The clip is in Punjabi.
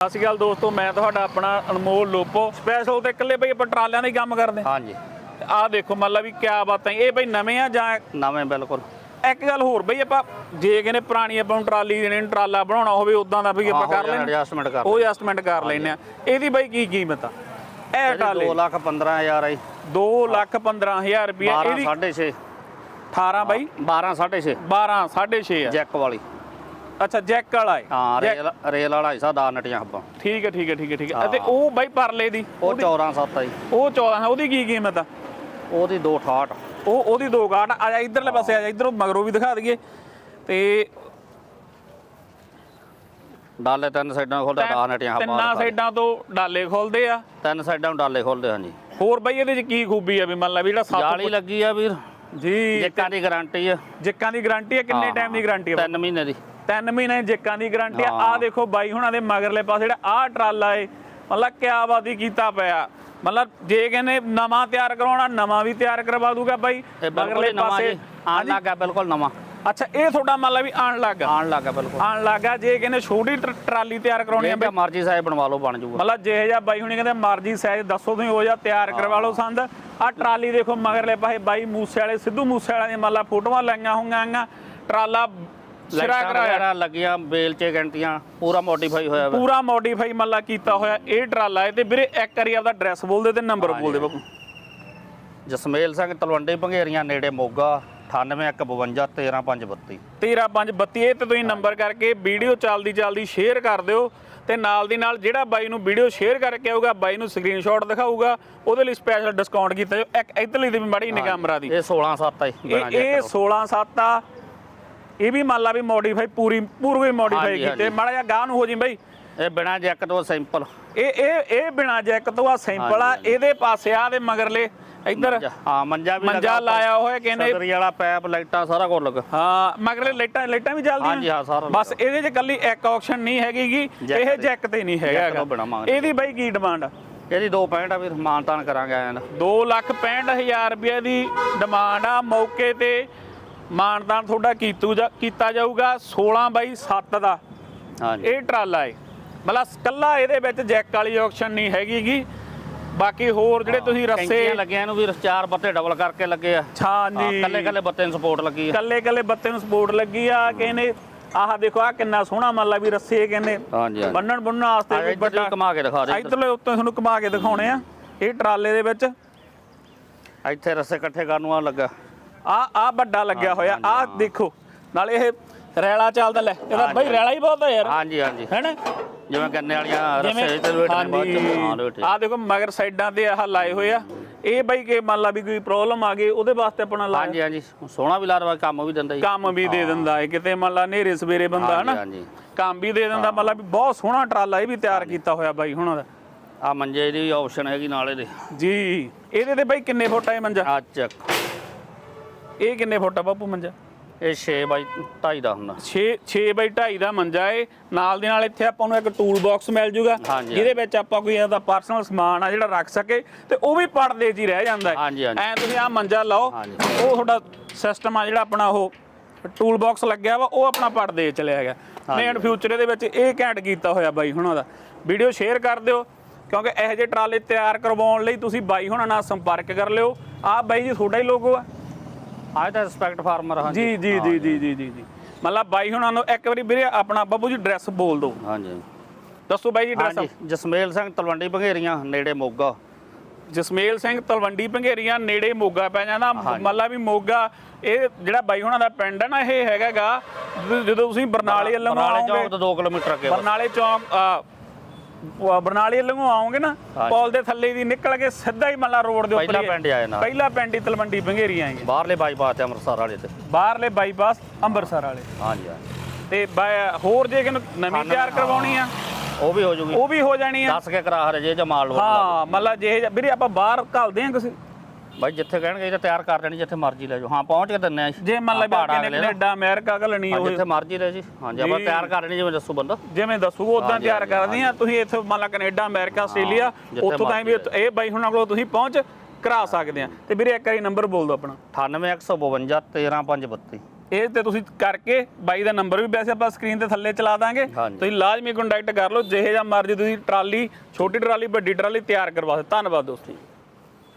ਸਤਿ ਸ਼੍ਰੀ ਅਕਾਲ ਦੋਸਤੋ ਮੈਂ ਤੁਹਾਡਾ ਆਪਣਾ ਅਨਮੋਲ ਲੋਪੋ। ਸਪੈਸ਼ਲ ਤੇ ਇਕੱਲੇ ਬਈ ਆਪਾਂ ਟਰਾਲਿਆਂ ਦਾ ਹੀ ਕੰਮ ਕਰਦੇ। ਹਾਂਜੀ। ਆਹ ਦੇਖੋ ਮੰਨ ਲਾ ਵੀ ਕਿਆ ਬਾਤਾਂ ਇਹ ਬਈ ਨਵੇਂ ਆ ਜਾਂ ਨਵੇਂ ਬਿਲਕੁਲ। ਇੱਕ ਗੱਲ ਹੋਰ ਬਈ ਆਪਾਂ ਜੇ ਕਹਿੰਦੇ ਪੁਰਾਣੀ ਆਪਾਂ ਨੂੰ ਟਰਾਲੀ ਦੇਣੀ ਟਰਾਲਾ ਬਣਾਉਣਾ ਹੋਵੇ ਉਦਾਂ ਦਾ ਵੀ ਆਪਾਂ ਕਰ ਲੈਂਦੇ ਐਡਜਸਟਮੈਂਟ ਕਰ ਉਹ ਐਸਟੀਮੇਟ ਕਰ ਲੈਨੇ ਆ ਇਹਦੀ ਬਈ ਕੀ ਕੀਮਤ ਆ? ਇਹ ਟਰਾਲੇ 2 ਲੱਖ 15000 ਆਈ 2 ਲੱਖ 15000 ਰੁਪਏ 12 ਇਹਦੀ 6.5 18 ਬਈ? 12 6.5 12 6.5 ਆ। ਜੈਕ ਵਾਲੀ। ਅੱਛਾ ਜੈਕ ਵਾਲਾ ਹੈ ਹਾਂ ਜੈਕ- ਰੇਲ ਰੇਲ ਵਾਲਾ ਹਿੱਸਾ ਦਾ ਨਟੀਆਂ ਹੱਬਾਂ ਠੀਕ ਹੈ ਠੀਕ ਹੈ ਠੀਕ ਹੈ ਠੀਕ ਹੈ। ਹਾਂ। ਅਤੇ ਉਹ ਬਈ ਪਰਲੇ ਦੀ? ਉਹ 14 7 ਆਈ ਉਹ 14 ਉਹਦੀ ਕੀ ਕੀਮਤ ਆ? ਉਹਦੀ 268 ਉਹ ਉਹਦੀ ਦੋ ਗਾਟ ਆ ਜਾ ਇਧਰਲੇ ਪਾਸੇ ਆ ਜਾ ਇਧਰੋਂ ਮਗਰੋਂ ਵੀ ਦਿਖਾ ਦਈਏ। ਤੇ ਡਾਲੇ ਤਿੰਨ ਸਾਈਡਾਂ ਖੋਲਦਾ ਦਾ ਨਟੀਆਂ ਤਿੰਨਾਂ ਹੱਬਾਂ ਸਾਈਡਾਂ ਤੋਂ ਡਾਲੇ ਖੋਲਦੇ ਆ। ਤਿੰਨ ਸਾਈਡਾਂ ਨੂੰ ਡਾਲੇ ਖੋਲਦੇ ਹਾਂਜੀ। ਹੋਰ ਬਈ ਇਹਦੇ ਚ ਕੀ ਖੂਬੀ ਆ ਵੀ ਮੰਨ ਲਾ ਵੀ ਜਿਹੜਾ ਸੱਤ ਜਾਲੀ ਲੱਗੀ ਆ ਵੀਰ। ਜੀ ਜੈਕਾਂ ਦੀ ਗਾਰੰਟੀ ਆ। ਜਿੱਕਾਂ ਦੀ ਗਾਰੰਟੀ ਆ ਕਿੰਨੇ ਟਾਈਮ ਦੀ ਗਾਰੰਟੀ ਆ 3 ਮਹੀਨੇ ਦੀ। ਤਿੰਨ ਮਹੀਨੇ ਜਿੱਕਾਂ ਦੀ ਗਾਰੰਟੀ ਆ। ਆ ਦੇਖੋ ਬਾਈ ਹੁਣਾਂ ਦੇ ਮਗਰਲੇ ਪਾਸੇ ਜਿਹੜਾ ਆ ਟਰਾਲਾ ਏ ਮਤਲਬ ਕਿਆ ਬਾਦੀ ਕੀਤਾ ਪਿਆ। ਮਤਲਬ ਜੇ ਕਹਿੰਦੇ ਨਵਾਂ ਤਿਆਰ ਕਰਾਉਣਾ ਨਵਾਂ ਵੀ ਤਿਆਰ ਕਰਵਾ ਦੂਗਾ ਬਾਈ। ਨਵਾਂ ਜੀ। ਆਣ ਲੱਗਾ ਬਿਲਕੁਲ ਨਵਾਂ। ਅੱਛਾ ਇਹ ਤੁਹਾਡਾ ਮੰਨ ਲਾ ਵੀ ਆਣ ਲੱਗਾ ਆਣ ਲੱਗਾ ਬਿਲਕੁਲ। ਆਣ ਲੱਗਾ ਜੇ ਕਹਿੰਦੇ ਛੋਟੀ ਟਰ- ਟਰਾਲੀ ਤਿਆਰ ਕਰਾਉਣੀ ਆ ਜੇ ਮਰਜ਼ੀ ਸਾਹਿਬ ਬਣਵਾ ਲਓ ਬਣ ਜਾਊਗਾ ਮਤਲਬ ਜਿਹੇ ਜਿਹਾ ਬਾਈ ਹੁਣੀ ਕਹਿੰਦੇ ਮਰਜ਼ੀ ਸਾਈਜ਼ ਦੱਸੋ ਤੁਸੀਂ ਹੋ ਜਾ ਤਿਆਰ ਕਰਵਾ ਲਓ ਸੰਦ। ਆ ਟਰਾਲੀ ਦੇਖੋ ਮਗਰਲੇ ਪਾਸੇ ਬਾਈ ਮੂਸੇ ਵਾਲੇ ਸਿੱਧੂ ਮੂਸੇ ਵਾਲੇ ਦੀਆਂ ਮੰਨ ਲਾ ਫੋਟੋਆਂ ਲਾਈਆਂ ਹੋਈਆਂ ਆਂ ਟਰਾਲਾ ਸਿਰਾ ਕਰਾਇਆ। ਲੱਗੀਆਂ ਬੇਲ ਚ ਗੰਟੀਆਂ ਪੂਰਾ ਮੋਡੀਫਾਈ ਹੋਇਆ ਵਾ। ਪੂਰਾ ਮੋਡੀਫਾਈ ਮੰਨ ਲਾ ਕੀਤਾ ਹੋਇਆ ਇਹ ਟਰਾਲਾ ਹੈ ਤੇ ਵੀਰੇ ਇੱਕ ਵਾਰੀ ਆਪਦਾ ਐਡਰੈਸ ਬੋਲ ਦੇ ਤੇ ਨੰਬਰ ਬੋਲ ਦੇ ਬਾਪੂ। ਜਸਮੇਲ ਸਿੰਘ ਤਲਵੰਡੀ ਭੰਗੇਰੀਆਂ ਨੇੜੇ ਮੋਗਾ 9852 13532 13532 ਇਹ ਤੇ ਤੁਸੀਂ ਨੰਬਰ ਕਰਕੇ ਵੀਡੀਓ ਚੱਲਦੀ ਚੱਲਦੀ ਸ਼ੇਅਰ ਕਰ ਦਿਓ। ਤੇ ਨਾਲ ਦੀ ਨਾਲ ਜਿਹੜਾ ਬਾਈ ਨੂੰ ਵੀਡੀਓ ਸ਼ੇਅਰ ਕਰਕੇ ਆਊਗਾ ਬਾਈ ਨੂੰ ਸਕਰੀਨਸ਼ਾਟ ਦਿਖਾਊਗਾ ਉਹਦੇ ਲਈ ਸਪੈਸ਼ਲ ਡਿਸਕਾਊਂਟ ਕੀਤਾ ਜਾਊ ਇੱਕ ਇਧਰਲੀ ਦੀ ਵੀ ਮਾੜੀ ਨਿਗਾਹ ਮਰਾ ਦੀ। ਇਹ 16 7 ਹੈ ਇਹ ਇਹ 16 7 ਆ। ਇਹ ਵੀ ਮੰਨ ਲਾ ਵੀ ਮੋਡੀਫਾਈ ਪੂਰੀ ਪੂਰੀ ਮੋਡੀਫਾਈ ਕੀਤੇ। ਮਾੜਾ ਜਿਹਾ ਗਾਹ ਨੂੰ ਹੋ ਜੀ ਬਈ। ਇਹ ਬਿਨਾ ਜੈਕ ਤੋਂ ਸਿੰਪਲ ਇਹ ਇਹ ਇਹ ਬਿਨਾ ਜੈਕ ਤੋਂ ਆ ਸਿੰਪਲ ਆ। ਇਹਦੇ ਪਾਸੇ ਆ ਦੇ ਮਗਰਲੇ। ਇੱਧਰ? ਹਾਂ ਮੰਜਾ ਵੀ ਮੰਜਾ ਲਾਇਆ ਹੋਇਆ ਕਹਿੰਦੇ ਸਦਰੀ ਵਾਲਾ ਪੈਪ ਲਾਈਟਾਂ ਸਾਰਾ ਕੁਝ ਲੱਗਾ। ਹਾਂ ਮਗਰਲੇ ਲਾਈਟਾਂ ਲਾਈਟਾਂ ਵੀ ਚੱਲਦੀਆਂ? ਹਾਂਜੀ, ਹਾਂ, ਸਾਰਾ ਬਸ ਇਹਦੇ 'ਚ ਕੱਲੀ ਇੱਕ ਆਪਸ਼ਨ ਨਹੀਂ ਹੈਗੀਗੀ ਇਹ। ਜੈਕ ਤੇ ਨਹੀਂ ਹੈਗਾ। ਇਹਦੀ ਬਾਈ ਕੀ ਡਿਮਾਂਡ ਆ ਇਹਦੀ 2.65 ਆ ਵੀਰ ਮਾਨਤਾਨ ਕਰਾਂਗੇ ਦਾ। 2 ਲੱਖ 65000 ਰੁਪਏ ਦੀ ਡਿਮਾਂਡ ਆ। ਮੌਕੇ ਤੇ ਮਾਨਦਾਨ ਤੁਹਾਡਾ ਕੀਤੂ ਕੀਤਾ ਜਾਊਗਾ 16 ਬਾਈ 7 ਦਾ। ਹਾਂਜੀ। ਇਹ ਟਰਾਲਾ ਏ। ਮਤਲਬ ਕੱਲਾ ਇਹਦੇ ਵਿੱਚ ਜੈਕ ਵਾਲੀ ਆਪਸ਼ਨ ਨਹੀਂ ਹੈਗੀਗੀ ਬਾਕੀ ਹੋਰ ਜਿਹੜੇ ਤੁਸੀਂ ਰੱਸੇ ਲੱਗੀਆਂ ਇਹਨੂੰ ਵੀਰ ਚਾਰ ਬੱਤੇ ਡਬਲ ਕਰਕੇ ਲੱਗੇ ਆ। ਛਾਂ ਜੀ ਕੱਲੇ ਕੱਲੇ ਬੱਤੇ ਨੂੰ ਸਪੋਰਟ ਲੱਗੀ ਆ। ਕੱਲੇ ਕੱਲੇ ਬੱਤੇ ਨੂੰ ਸਪੋਰਟ ਲੱਗੀ ਆ ਕਹਿੰਦੇ ਆਹ ਦੇਖੋ ਆ ਕਿੰਨਾ ਸੋਹਣਾ ਮੰਨ ਲਾ ਵੀ ਰੱਸੇ ਕਹਿੰਦੇ। ਹਾਂਜੀ ਹਾਂਜੀ। ਬੰਨਣ ਬੰਨਣ ਵਾਸਤੇ ਵੀ ਵੱਡਾ ਵੀ ਘੁਮਾ ਕੇ ਦਿਖਾ ਦੇ ਇੱਧਰ। ਇਧਰਲੇ ਉੱਤੇ ਤੁਹਾਨੂੰ ਘੁਮਾ ਕੇ ਦਿਖਾਉਣੇ ਆ ਇਹ ਟਰਾਲੇ ਦੇ ਵਿੱਚ। ਇੱਥੇ ਰਸੇ ਇਕੱਠੇ ਕਰਨ ਨੂੰ ਆ ਲੱਗਾ। ਆ ਆ ਵੱਡਾ ਲੱਗਿਆ ਹੋਇਆ ਆ ਦੇਖੋ ਨਾਲੇ ਇਹ ਰੈਲਾ ਚੱਲਦਾ ਲੈ ਇਹਦਾ ਬਈ ਰੈਲਾ ਹੀ ਬਹੁਤ ਆ ਯਾਰ। ਹਾਂਜੀ ਹਾਂਜੀ। ਹੈਨਾ ਜਿਵੇਂ ਗੰਨੇ ਵਾਲੀਆਂ ਰਸੇ ਤੇ ਵੇਟ ਨੇ ਬਾਅਦ ਚ ਹਾਂ ਵੇਟ ਆ ਦੇਖੋ ਮਗਰ ਸਾਈਡਾਂ ਤੇ ਆਹ ਲਾਏ ਹੋਏ ਆ। ਇਹ ਬਈ ਕਿ ਮੰਨ ਲਾ ਵੀ ਕੋਈ ਪ੍ਰੋਬਲਮ ਆ ਗਈ ਉਹਦੇ ਵਾਸਤੇ ਆਪਣਾ ਲਾ ਹਾਂਜੀ ਹਾਂਜੀ। ਸੋਹਣਾ ਵੀ ਲਾਰਵਾ ਕੰਮ ਵੀ ਦਿੰਦਾ ਜੀ। ਕੰਮ ਵੀ ਦੇ ਦਿੰਦਾ ਹੈ ਕਿਤੇ ਮੰਨ ਲਾ ਨੇਰੇ ਸਵੇਰੇ ਬੰਦਾ ਹਨਾ ਹਾਂਜੀ ਕੰਮ ਵੀ ਦੇ ਦਿੰਦਾ ਮੰਨ ਲਾ ਵੀ ਬਹੁਤ ਸੋਹਣਾ ਟਰਾਲਾ ਇਹ ਵੀ ਤਿਆਰ ਕੀਤਾ ਹੋਇਆ ਬਾਈ ਹੁਣਾਂ। ਦਾ ਆ ਮੰਜੇ ਦੀ ਆਪਸ਼ਨ ਹੈਗੀ ਨਾਲੇ ਦੇ ਜੀ ਇਹਦੇ ਤੇ ਬਾਈ ਕਿੰਨੇ ਫੁੱਟ ਆ ਇਹ ਮੰਜਾ? ਆ ਚੱਕ। ਇਹ ਕਿੰਨੇ ਫੁੱਟ ਆ ਬਾਪੂ ਮੰਜਾ? ਇਹ 6 ਬਾਈ 2.5 ਦਾ ਹੁੰਦਾ। 6 6 ਬਾਈ 2.5 ਦਾ ਮੰਜਾ ਏ। ਨਾਲ ਦੇ ਨਾਲ ਇੱਥੇ ਆਪਾਂ ਨੂੰ ਇੱਕ ਟੂਲ ਬਾਕਸ ਮਿਲ ਜੂਗਾ ਹਾਂਜੀ, ਜਿਹਦੇ ਵਿੱਚ ਆਪਾਂ ਕੋਈ ਇਹਦਾ ਪਰਸਨਲ ਸਮਾਨ ਆ ਜਿਹੜਾ ਰੱਖ ਸਕੇ ਤੇ ਉਹ ਵੀ ਪੜਦੇ 'ਚ ਹੀ ਰਹਿ ਜਾਂਦਾ ਹਾਂਜੀ, ਹਾਂਜੀ। ਐ ਤੁਸੀਂ ਆ ਮੰਜਾ ਲਾਓ ਹਾਂਜੀ। ਉਹ ਤੁਹਾਡਾ ਸਿਸਟਮ ਆ ਜਿਹੜਾ ਆਪਣਾ ਉਹ ਟੂਲ ਬਾਕਸ ਲੱਗਿਆ ਵਾ ਉਹ ਆਪਣਾ ਪੜਦੇ 'ਚ ਚਲਿਆ ਗਿਆ। ਮੇਨ ਫਿਊਚਰ ਇਹਦੇ ਵਿੱਚ ਇਹ ਘੈਂਟ ਕੀਤਾ ਹੋਇਆ ਬਾਈ ਹੁਣਾਂ ਦਾ। ਵੀਡੀਓ ਸ਼ੇਅਰ ਕਰ ਦਿਓ ਕਿਉਂਕਿ ਇਹੋ ਜਿਹੇ ਟਰਾਲੇ ਤਿਆਰ ਕਰਵਾਉਣ ਲਈ ਤੁਸੀਂ ਬਾਈ ਹੁਣਾਂ ਨਾਲ ਸੰਪਰਕ ਕਰ ਲਿਓ। ਆਹ ਬਾਈ ਜੀ ਤੁਹਾਡਾ ਹੀ ਲੋਗੋ ਆ। ਆਹ ਤਾਂ ਰਿਸਪੈਕਟ ਫਾਰਮਰ ਹਾਂ ਜੀ ਜੀ ਜੀ ਜੀ ਜੀ ਜੀ ਜੀ। ਮਤਲਬ ਬਾਈ ਹੁਣਾਂ ਨੂੰ ਇੱਕ ਵਾਰੀ ਵੀਰੇ ਆਪਣਾ ਬੱਬੂ ਜੀ ਡਰੈਸ ਬੋਲ ਦਿਓ। ਹਾਂਜੀ। ਦੱਸੋ ਬਾਈ ਜੀ ਡਰੈਸ। ਹਾਂਜੀ ਜਸਮੇਲ ਸਿੰਘ ਤਲਵੰਡੀ ਭੰਗੇਰੀਆਂ ਨੇੜੇ ਮੋਗਾ। ਜਸਮੇਲ ਸਿੰਘ ਤਲਵੰਡੀ ਭੰਗੇਰੀਆਂ ਨੇੜੇ ਮੋਗਾ ਪੈ ਜਾਂਦਾ। ਮਤਲਬ ਵੀ ਮੋਗਾ ਇਹ ਜਿਹੜਾ ਬਾਈ ਹੁਣਾਂ ਦਾ ਪਿੰਡ ਹੈ ਨਾ ਇਹ ਹੈਗਾਗਾ ਜਦੋਂ ਤੁਸੀਂ ਬਰਨਾਲੇ ਵੱਲੋਂ ਬਰਨਾਲੇ ਚੌਂਕ ਤੋਂ 2 ਕਿਲੋਮੀਟਰ ਅੱਗੇ। ਬਰਨਾਲੇ ਚੌਂਕ ਬਰਨਾਲੇ ਵੱਲੋਂ ਆਓਗੇ ਨਾ। ਪੌਲ ਦੇ ਥੱਲੇ ਦੀ ਨਿਕਲ ਕੇ ਸਿੱਧਾ ਹੀ ਮੱਲਾ ਰੋਡ ਦੇ ਉੱਪਰ ਪਹਿਲਾ। ਪਿੰਡ ਆਏ ਨਾਲ। ਪਹਿਲਾ ਪਿੰਡ ਹੀ ਤਲਵੰਡੀ ਭੰਗੇਰੀਆਂ ਹੈ ਬਾਹਰਲੇ ਬਾਈਪਾਸ ਤੇ ਅੰਮ੍ਰਿਤਸਰ ਵਾਲੇ ਤੇ। ਬਾਹਰਲੇ ਬਾਈਪਾਸ ਅੰਮ੍ਰਿਤਸਰ ਵਾਲੇ। ਹਾਂਜੀ ਤੇ ਹੋਰ ਜੇ ਕਿ ਨਵੀਂ ਤਿਆਰ ਕਰਵਾਉਣੀ ਆ? ਉਹ ਵੀ ਹੋ ਜੂਗੀ। ਉਹ ਵੀ ਹੋ ਜਾਣੀ ਆ। ਦੱਸ ਕੇ ਕਰਾ ਹਰੇ ਜੇ ਜਮਾਲ ਹਾਂ ਮਤਲਬ ਜੇ ਵੀਰੇ ਆਪਾਂ ਬਾਹਰ ਘੱਲਦੇ ਆ ਕਿਸੇ ਬਾਈ ਜਿੱਥੇ ਕਹਿਣਗੇ ਇਹ ਤਾਂ ਤਿਆਰ ਕਰ ਦੇਣੀ ਜਿੱਥੇ ਮਰਜ਼ੀ ਲੈ ਜਾਓ। ਹਾਂ ਪਹੁੰਚ ਕੇ ਦਿੰਨੇ ਆ ਜੇ। ਮੰਨ ਲਾ ਵੀ ਪਹਾੜਾਂ ਆਪਾਂ ਨੇ ਅਗਲੇ ਦਾ। ਕੈਨੇਡਾ ਅਮਰੀਕਾ ਘੱਲਣੀ ਹਾਂ, ਹੋਵੇ ਜਿੱਥੇ ਮਰਜ਼ੀ ਲੈ ਜੀ। ਹਾਂਜੀ ਆਪਾਂ। ਤਿਆਰ ਕਰ ਦੇਣੀ ਜਿਵੇਂ ਦੱਸੋ ਬੰਦਾ। ਜਿਵੇਂ ਦੱਸੂਗਾ ਉਦਾਂ ਤਿਆਰ ਕਰਦੇ ਆ ਤੁਸੀਂ ਇੱਥੇ ਮੰਨ ਲਾ ਕੈਨੇਡਾ ਅਮਰੀਕਾ ਆਸਟ੍ਰੇਲੀਆ ਉੱਥੋਂ ਤਾਈਂ ਵੀ ਇਹ ਬਾਈ ਹੁਣਾਂ ਕੋਲੋਂ ਤੁਸੀਂ ਪਹੁੰਚ ਕਰਾ ਸਕਦੇ ਆ। ਤੇ ਵੀਰੇ ਇੱਕ ਵਾਰੀ ਨੰਬਰ ਬੋਲ ਦਿਓ ਆਪਣਾ। 98152 13532 ਇਹ ਤੇ ਤੁਸੀਂ ਕਰਕੇ ਬਾਈ ਦਾ ਨੰਬਰ ਵੀ ਵੈਸੇ ਆਪਾਂ ਸਕਰੀਨ ਤੇ ਥੱਲੇ ਚਲਾ ਦਾਂਗੇ। ਤੁਸੀਂ ਲਾਜ਼ਮੀ ਕੰਟੈਕਟ ਕਰ ਲਓ ਜਿਹੇ ਜਾਂ ਮਰਜ਼ੀ ਤੁਸੀਂ ਟਰਾਲੀ ਛੋਟੀ ਟਰਾਲੀ ਵੱਡੀ ਟਰਾਲੀ ਤਿਆਰ ਕਰਵਾ ਸਕਦੇ। ਧੰਨਵਾਦ ਦੋਸਤੋ